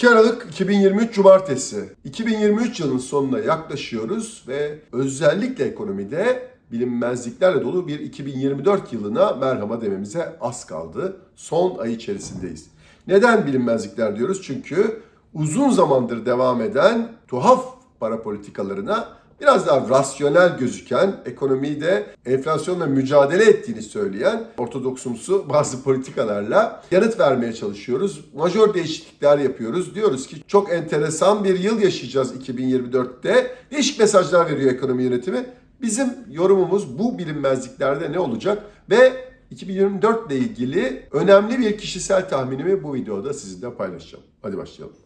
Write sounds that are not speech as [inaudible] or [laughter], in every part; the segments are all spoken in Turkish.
2 Aralık 2023 Cumartesi. 2023 yılının sonuna yaklaşıyoruz ve özellikle ekonomide bilinmezliklerle dolu bir 2024 yılına merhaba dememize az kaldı. Son ay içerisindeyiz. Neden bilinmezlikler diyoruz? Çünkü uzun zamandır devam eden tuhaf para politikalarına biraz daha rasyonel gözüken, ekonomiyi de enflasyonla mücadele ettiğini söyleyen ortodoksumsu bazı politikalarla yanıt vermeye çalışıyoruz. Majör değişiklikler yapıyoruz. Diyoruz ki çok enteresan bir yıl yaşayacağız 2024'te. Değişik mesajlar veriyor ekonomi yönetimi. Bizim yorumumuz bu bilinmezliklerde ne olacak ve 2024 ile ilgili önemli bir kişisel tahminimi bu videoda sizinle paylaşacağım. Hadi başlayalım.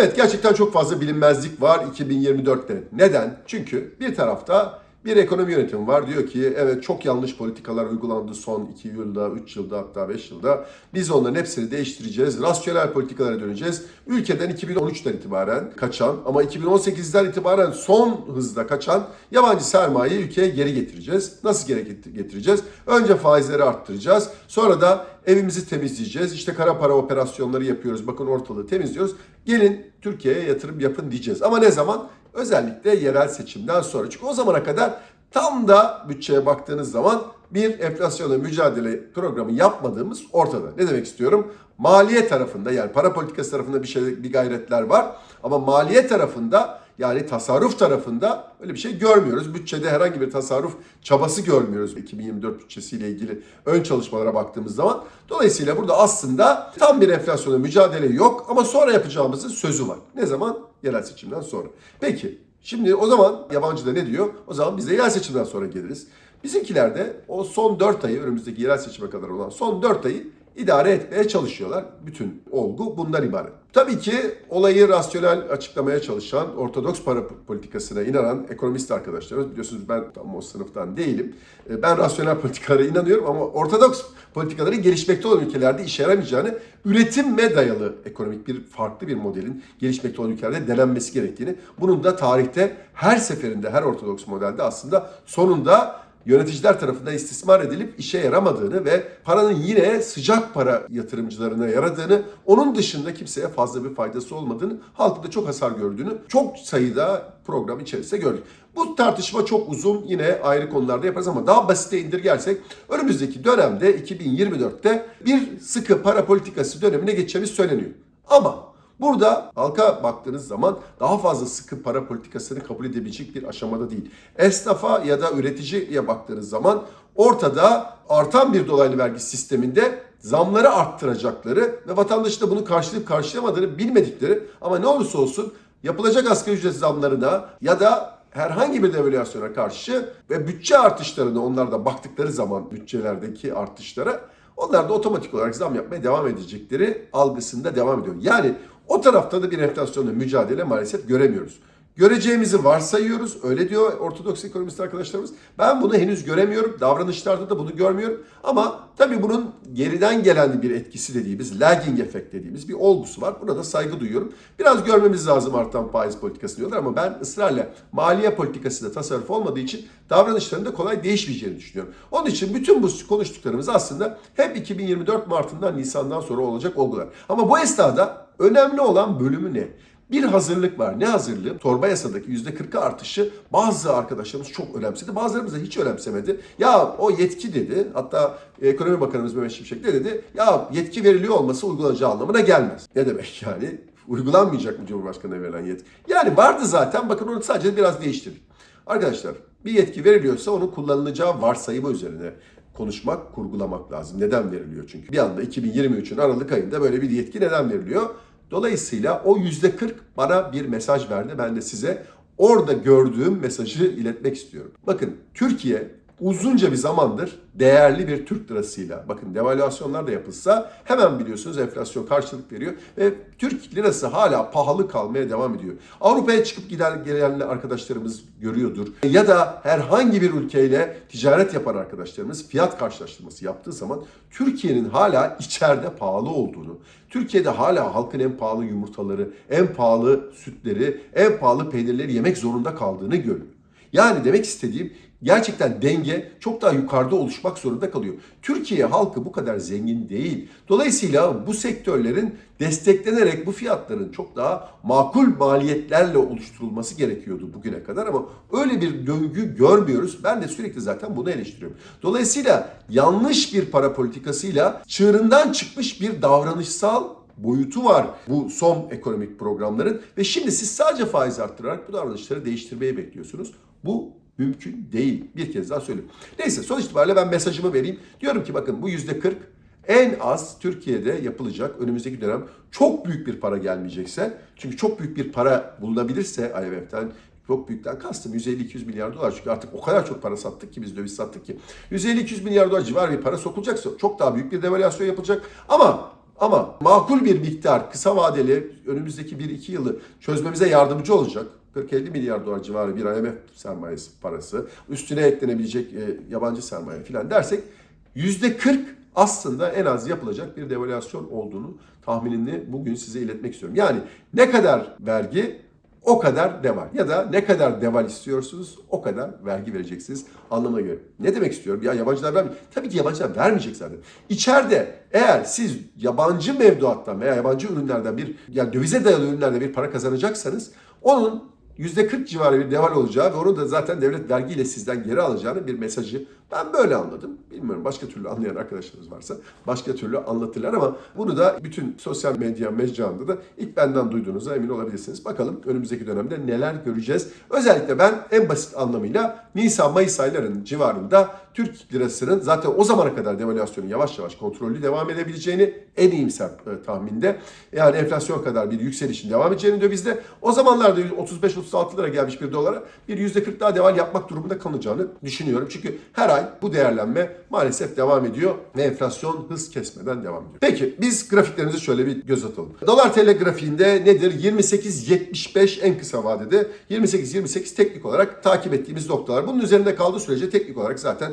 Evet gerçekten çok fazla bilinmezlik var 2024'te. Neden? Çünkü bir tarafta bir ekonomi yönetimi var. Diyor ki evet çok yanlış politikalar uygulandı son 2 yılda, 3 yılda hatta 5 yılda. Biz onların hepsini değiştireceğiz. Rasyonel politikalara döneceğiz. Ülkeden 2013'ten itibaren kaçan ama 2018'den itibaren son hızda kaçan yabancı sermayeyi ülkeye geri getireceğiz. Nasıl geri getireceğiz? Önce faizleri arttıracağız. Sonra da evimizi temizleyeceğiz. İşte kara para operasyonları yapıyoruz. Bakın ortalığı temizliyoruz. Gelin Türkiye'ye yatırım yapın diyeceğiz. Ama ne zaman? Özellikle yerel seçimden sonra. Çünkü o zamana kadar tam da bütçeye baktığınız zaman bir enflasyonla mücadele programı yapmadığımız ortada. Ne demek istiyorum? Maliye tarafında yani para politikası tarafında bir şey bir gayretler var ama maliye tarafında yani tasarruf tarafında öyle bir şey görmüyoruz. Bütçede herhangi bir tasarruf çabası görmüyoruz 2024 bütçesiyle ilgili ön çalışmalara baktığımız zaman. Dolayısıyla burada aslında tam bir enflasyonla mücadele yok ama sonra yapacağımızın sözü var. Ne zaman? Yerel seçimden sonra. Peki şimdi o zaman yabancı da ne diyor? O zaman biz de yerel seçimden sonra geliriz. Bizimkiler de o son 4 ayı önümüzdeki yerel seçime kadar olan son 4 ayı idare etmeye çalışıyorlar. Bütün olgu bundan ibaret. Tabii ki olayı rasyonel açıklamaya çalışan, ortodoks para politikasına inanan ekonomist arkadaşlarımız, biliyorsunuz ben tam o sınıftan değilim. E, Ben rasyonel politikalara inanıyorum ama ortodoks politikaların gelişmekte olan ülkelerde işe yaramayacağını, üretime dayalı ekonomik bir farklı bir modelin gelişmekte olan ülkelerde denenmesi gerektiğini, bunun da tarihte her seferinde, her ortodoks modelde aslında sonunda yöneticiler tarafından istismar edilip işe yaramadığını ve paranın yine sıcak para yatırımcılarına yaradığını, onun dışında kimseye fazla bir faydası olmadığını, halkın da çok hasar gördüğünü çok sayıda program içerisinde gördük. Bu tartışma çok uzun yine ayrı konularda yaparız ama daha basite indirgersek önümüzdeki dönemde 2024'te bir sıkı para politikası dönemine geçeceğimiz söyleniyor. Ama Burada halka baktığınız zaman daha fazla sıkı para politikasını kabul edebilecek bir aşamada değil. Esnafa ya da üreticiye baktığınız zaman ortada artan bir dolaylı vergi sisteminde zamları arttıracakları ve vatandaşın da bunu karşılayıp karşılayamadığını bilmedikleri ama ne olursa olsun yapılacak asgari ücret zamlarına ya da herhangi bir devalüasyona karşı ve bütçe artışlarına onlar da baktıkları zaman bütçelerdeki artışlara onlar da otomatik olarak zam yapmaya devam edecekleri algısında devam ediyor. Yani o tarafta da bir enflasyonla mücadele maalesef göremiyoruz. Göreceğimizi varsayıyoruz. Öyle diyor ortodoks ekonomist arkadaşlarımız. Ben bunu henüz göremiyorum. Davranışlarda da bunu görmüyorum. Ama tabii bunun geriden gelen bir etkisi dediğimiz lagging efekt dediğimiz bir olgusu var. Buna da saygı duyuyorum. Biraz görmemiz lazım artan faiz politikası diyorlar ama ben ısrarla maliye politikasında tasarruf olmadığı için davranışların da kolay değişmeyeceğini düşünüyorum. Onun için bütün bu konuştuklarımız aslında hep 2024 Mart'ından Nisan'dan sonra olacak olgular. Ama bu esnada önemli olan bölümü ne? Bir hazırlık var. Ne hazırlığı? Torba yasadaki %40'a artışı bazı arkadaşlarımız çok önemsedi. Bazılarımız da hiç önemsemedi. Ya o yetki dedi. Hatta Ekonomi Bakanımız Mehmet Şimşek ne dedi? Ya yetki veriliyor olması uygulanacağı anlamına gelmez. Ne demek yani? Uygulanmayacak mı Cumhurbaşkanı'na verilen yetki? Yani vardı zaten. Bakın onu sadece biraz değiştirdik. Arkadaşlar bir yetki veriliyorsa onun kullanılacağı varsayımı üzerine konuşmak, kurgulamak lazım. Neden veriliyor çünkü? Bir anda 2023'ün Aralık ayında böyle bir yetki neden veriliyor? Dolayısıyla o yüzde 40 bana bir mesaj verdi. Ben de size orada gördüğüm mesajı iletmek istiyorum. Bakın Türkiye uzunca bir zamandır değerli bir Türk lirasıyla bakın devalüasyonlar da yapılsa hemen biliyorsunuz enflasyon karşılık veriyor ve Türk lirası hala pahalı kalmaya devam ediyor. Avrupa'ya çıkıp giden gelen arkadaşlarımız görüyordur. Ya da herhangi bir ülkeyle ticaret yapan arkadaşlarımız fiyat karşılaştırması yaptığı zaman Türkiye'nin hala içeride pahalı olduğunu, Türkiye'de hala halkın en pahalı yumurtaları, en pahalı sütleri, en pahalı peynirleri yemek zorunda kaldığını görüyor. Yani demek istediğim gerçekten denge çok daha yukarıda oluşmak zorunda kalıyor. Türkiye halkı bu kadar zengin değil. Dolayısıyla bu sektörlerin desteklenerek bu fiyatların çok daha makul maliyetlerle oluşturulması gerekiyordu bugüne kadar ama öyle bir döngü görmüyoruz. Ben de sürekli zaten bunu eleştiriyorum. Dolayısıyla yanlış bir para politikasıyla çığırından çıkmış bir davranışsal boyutu var bu son ekonomik programların ve şimdi siz sadece faiz arttırarak bu davranışları değiştirmeyi bekliyorsunuz. Bu mümkün değil. Bir kez daha söyleyeyim. Neyse sonuç itibariyle ben mesajımı vereyim. Diyorum ki bakın bu yüzde 40 en az Türkiye'de yapılacak önümüzdeki dönem çok büyük bir para gelmeyecekse çünkü çok büyük bir para bulunabilirse IMF'den çok büyükten kastım 150-200 milyar dolar çünkü artık o kadar çok para sattık ki biz döviz sattık ki 150-200 milyar dolar civarı bir para sokulacaksa çok daha büyük bir devalüasyon yapılacak ama ama makul bir miktar kısa vadeli önümüzdeki 1-2 yılı çözmemize yardımcı olacak 40-50 milyar dolar civarı bir IMF sermayesi parası, üstüne eklenebilecek e, yabancı sermaye filan dersek %40 aslında en az yapılacak bir devalüasyon olduğunu tahminini bugün size iletmek istiyorum. Yani ne kadar vergi o kadar deval ya da ne kadar deval istiyorsunuz o kadar vergi vereceksiniz anlamına göre. Ne demek istiyorum? Ya yabancılar vermiyor. Tabii ki yabancılar vermeyecek zaten. İçeride eğer siz yabancı mevduattan veya yabancı ürünlerden bir yani dövize dayalı ürünlerde bir para kazanacaksanız onun %40 civarı bir deval olacağı ve onu da zaten devlet vergiyle sizden geri alacağını bir mesajı ben böyle anladım. Bilmiyorum başka türlü anlayan arkadaşlarımız varsa başka türlü anlatırlar ama bunu da bütün sosyal medya mecraında da ilk benden duyduğunuza emin olabilirsiniz. Bakalım önümüzdeki dönemde neler göreceğiz. Özellikle ben en basit anlamıyla Nisan-Mayıs aylarının civarında Türk lirasının zaten o zamana kadar devalüasyonun yavaş yavaş kontrollü devam edebileceğini en iyimser tahminde. Yani enflasyon kadar bir yükselişin devam edeceğini dövizde. O zamanlarda 35-36 lira gelmiş bir dolara bir %40 daha deval yapmak durumunda kalacağını düşünüyorum. Çünkü her ay bu değerlenme maalesef devam ediyor ve enflasyon hız kesmeden devam ediyor. Peki biz grafiklerimizi şöyle bir göz atalım. Dolar TL grafiğinde nedir? 28.75 en kısa vadede 28-28 teknik olarak takip ettiğimiz noktalar. Bunun üzerinde kaldığı sürece teknik olarak zaten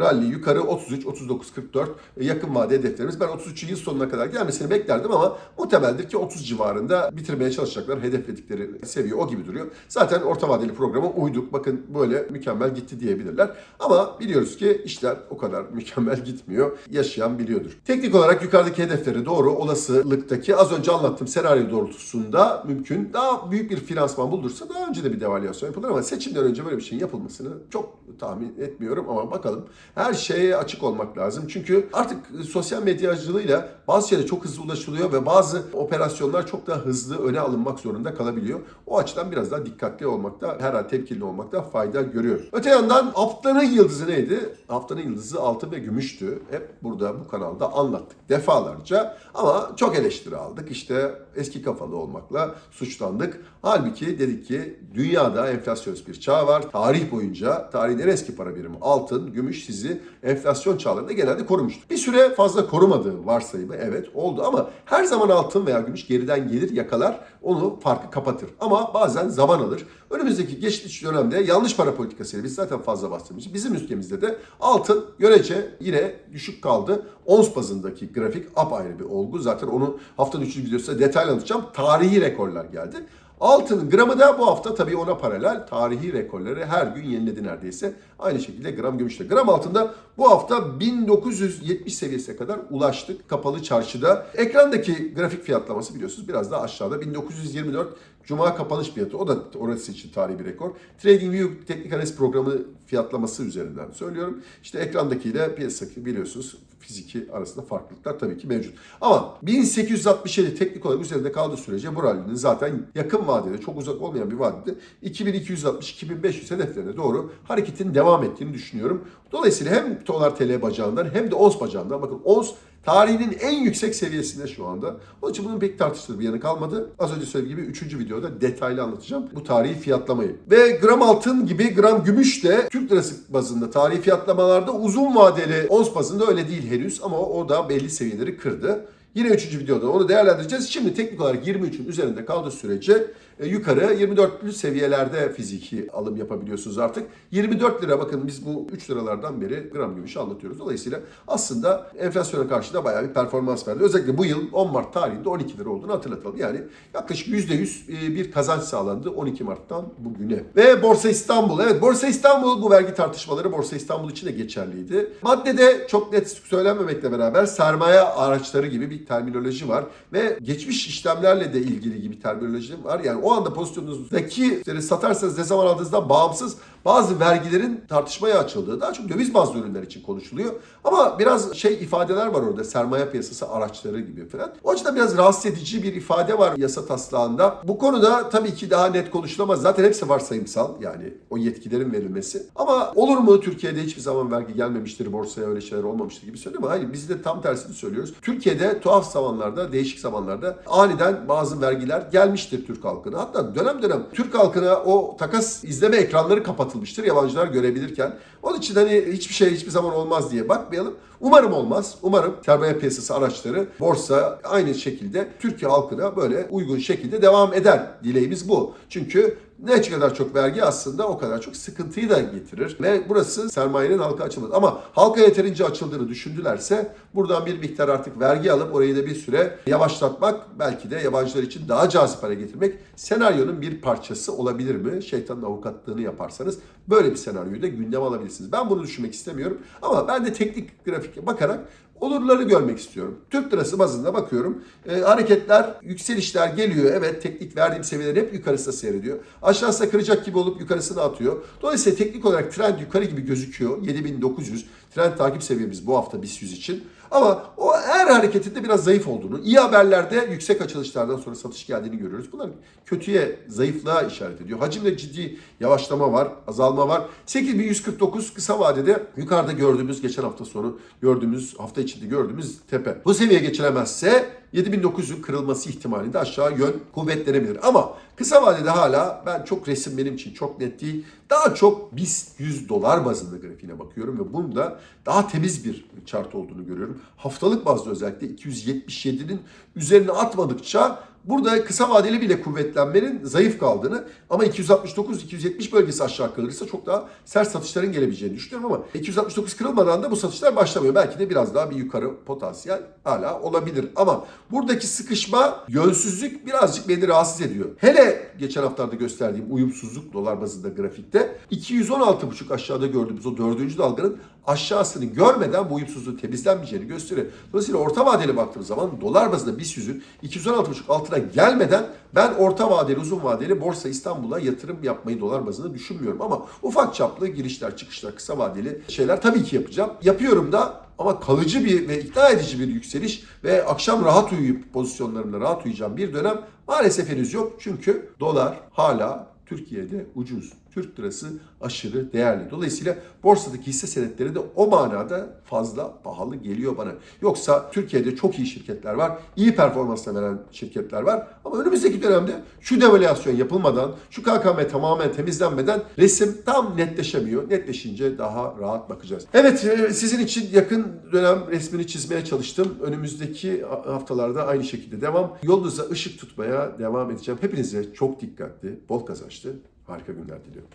rally yukarı 33, 39, 44 yakın vade hedeflerimiz. Ben 33'ü yıl sonuna kadar gelmesini beklerdim ama muhtemeldir ki 30 civarında bitirmeye çalışacaklar. Hedefledikleri seviye o gibi duruyor. Zaten orta vadeli programa uyduk. Bakın böyle mükemmel gitti diyebilirler. Ama biliyoruz ki işler o kadar [laughs] mükemmel gitmiyor. Yaşayan biliyordur. Teknik olarak yukarıdaki hedefleri doğru olasılıktaki az önce anlattığım senaryo doğrultusunda mümkün. Daha büyük bir finansman bulursa daha önce de bir devalüasyon yapılır ama seçimden önce böyle bir şeyin yapılmasını çok tahmin etmiyorum ama bakalım. Her şeye açık olmak lazım. Çünkü artık sosyal medya aracılığıyla bazı şeylere çok hızlı ulaşılıyor ve bazı operasyonlar çok daha hızlı öne alınmak zorunda kalabiliyor. O açıdan biraz daha dikkatli olmakta, herhalde tepkili olmakta fayda görüyoruz. Öte yandan haftanın yıldızı neydi? Haftanın yıldızı altın ve gümüştü. Hep burada bu kanalda anlattık defalarca ama çok eleştiri aldık. İşte eski kafalı olmakla suçlandık. Halbuki dedik ki dünyada enflasyonist bir çağ var. Tarih boyunca tarihin en eski para birimi altın, gümüş sizi enflasyon çağlarında genelde korumuştur. Bir süre fazla korumadığı varsayımı evet oldu ama her zaman altın veya gümüş geriden gelir yakalar onu farkı kapatır. Ama bazen zaman alır. Önümüzdeki geçiş dönemde yanlış para politikasıyla biz zaten fazla bahsetmiştik. Bizim ülkemizde de altın görece yine düşük kaldı. Ons bazındaki grafik apayrı bir olgu. Zaten onu haftanın 3. videosunda detaylı anlatacağım. Tarihi rekorlar geldi. Altının gramı da bu hafta tabii ona paralel tarihi rekorları her gün yeniledi neredeyse. Aynı şekilde gram gümüşte. Gram altında bu hafta 1970 seviyesine kadar ulaştık kapalı çarşıda. Ekrandaki grafik fiyatlaması biliyorsunuz biraz daha aşağıda. 1924 Cuma kapanış fiyatı. O da orası için tarihi bir rekor. TradingView teknik analiz programı fiyatlaması üzerinden söylüyorum. İşte ekrandakiyle piyasaki biliyorsunuz fiziki arasında farklılıklar tabii ki mevcut. Ama 1867 teknik olarak üzerinde kaldığı sürece bu rallinin zaten yakın vadede çok uzak olmayan bir vadede 2260-2500 hedeflerine doğru hareketin devam ettiğini düşünüyorum. Dolayısıyla hem dolar TL bacağından hem de ons bacağından bakın ons tarihinin en yüksek seviyesinde şu anda. Onun için bunun pek tartışılır bir yanı kalmadı. Az önce söylediğim gibi 3. videoda detaylı anlatacağım bu tarihi fiyatlamayı. Ve gram altın gibi gram gümüş de Türk lirası bazında tarihi fiyatlamalarda uzun vadeli ons bazında öyle değil henüz ama o da belli seviyeleri kırdı. Yine üçüncü videoda onu değerlendireceğiz. Şimdi teknik olarak 23'ün üzerinde kaldığı sürece e, yukarı 24'lü seviyelerde fiziki alım yapabiliyorsunuz artık. 24 lira bakın biz bu 3 liralardan beri gram gümüşü anlatıyoruz. Dolayısıyla aslında enflasyona karşı da bayağı bir performans verdi. Özellikle bu yıl 10 Mart tarihinde 12 lira olduğunu hatırlatalım. Yani yaklaşık %100 e, bir kazanç sağlandı 12 Mart'tan bugüne. Ve Borsa İstanbul. Evet Borsa İstanbul bu vergi tartışmaları Borsa İstanbul için de geçerliydi. Maddede çok net söylenmemekle beraber sermaye araçları gibi bir terminoloji var ve geçmiş işlemlerle de ilgili gibi terminoloji var. Yani o anda pozisyonunuzdaki satarsanız ne zaman aldığınızdan bağımsız bazı vergilerin tartışmaya açıldığı daha çok döviz bazlı ürünler için konuşuluyor. Ama biraz şey ifadeler var orada sermaye piyasası araçları gibi falan. O açıdan biraz rahatsız edici bir ifade var yasa taslağında. Bu konuda tabii ki daha net konuşulamaz. Zaten hepsi varsayımsal yani o yetkilerin verilmesi. Ama olur mu Türkiye'de hiçbir zaman vergi gelmemiştir, borsaya öyle şeyler olmamıştır gibi söylüyor hayır biz de tam tersini söylüyoruz. Türkiye'de tuhaf zamanlarda, değişik zamanlarda aniden bazı vergiler gelmiştir Türk halkına. Hatta dönem dönem Türk halkına o takas izleme ekranları kapatılmıştır yabancılar görebilirken. Onun için hani hiçbir şey hiçbir zaman olmaz diye bakmayalım. Umarım olmaz. Umarım sermaye piyasası araçları, borsa aynı şekilde Türkiye halkına böyle uygun şekilde devam eder. Dileğimiz bu. Çünkü ne kadar çok vergi aslında o kadar çok sıkıntıyı da getirir. Ve burası sermayenin halka açılması. Ama halka yeterince açıldığını düşündülerse buradan bir miktar artık vergi alıp orayı da bir süre yavaşlatmak belki de yabancılar için daha cazip hale getirmek senaryonun bir parçası olabilir mi? Şeytanın avukatlığını yaparsanız böyle bir senaryoyu da gündeme alabilirsiniz. Ben bunu düşünmek istemiyorum ama ben de teknik grafik bakarak olurları görmek istiyorum. Türk lirası bazında bakıyorum. E, hareketler, yükselişler geliyor. Evet teknik verdiğim seviyeler hep yukarısında seyrediyor. Aşağısına kıracak gibi olup yukarısına atıyor. Dolayısıyla teknik olarak trend yukarı gibi gözüküyor. 7900 trend takip seviyemiz bu hafta BIST 100 için. Ama o her hareketinde biraz zayıf olduğunu, iyi haberlerde yüksek açılışlardan sonra satış geldiğini görüyoruz. Bunlar kötüye, zayıflığa işaret ediyor. Hacimde ciddi yavaşlama var, azalma var. 8149 kısa vadede yukarıda gördüğümüz, geçen hafta sonu gördüğümüz, hafta içinde gördüğümüz tepe. Bu seviye geçilemezse 7900'ün kırılması ihtimalinde aşağı yön kuvvetlenebilir. Ama kısa vadede hala ben çok resim benim için çok net değil. Daha çok BIST 100 dolar bazında grafiğine bakıyorum ve bunda daha temiz bir chart olduğunu görüyorum. Haftalık bazda özellikle 277'nin üzerine atmadıkça burada kısa vadeli bile kuvvetlenmenin zayıf kaldığını ama 269-270 bölgesi aşağı kalırsa çok daha sert satışların gelebileceğini düşünüyorum ama 269 kırılmadan da bu satışlar başlamıyor. Belki de biraz daha bir yukarı potansiyel hala olabilir ama buradaki sıkışma, yönsüzlük birazcık beni rahatsız ediyor. Hele geçen haftalarda gösterdiğim uyumsuzluk dolar bazında grafikte 216,5 aşağıda gördüğümüz o dördüncü dalganın aşağısını görmeden bu uyumsuzluğun temizlenmeyeceğini gösteriyor. Dolayısıyla orta vadeli baktığım zaman dolar bazında BIST 100'ün 216,5 altına gelmeden ben orta vadeli uzun vadeli Borsa İstanbul'a yatırım yapmayı dolar bazında düşünmüyorum. Ama ufak çaplı girişler çıkışlar kısa vadeli şeyler tabii ki yapacağım. Yapıyorum da ama kalıcı bir ve ikna edici bir yükseliş ve akşam rahat uyuyup pozisyonlarımda rahat uyuyacağım bir dönem maalesef henüz yok. Çünkü dolar hala Türkiye'de ucuz. Türk lirası aşırı değerli. Dolayısıyla borsadaki hisse senetleri de o manada fazla pahalı geliyor bana. Yoksa Türkiye'de çok iyi şirketler var. iyi performansla veren şirketler var. Ama önümüzdeki dönemde şu devalüasyon yapılmadan, şu KKM tamamen temizlenmeden resim tam netleşemiyor. Netleşince daha rahat bakacağız. Evet e, sizin için yakın dönem resmini çizmeye çalıştım. Önümüzdeki haftalarda aynı şekilde devam. Yolunuza ışık tutmaya devam edeceğim. Hepinize çok dikkatli, bol kazançlı, harika günler diliyorum.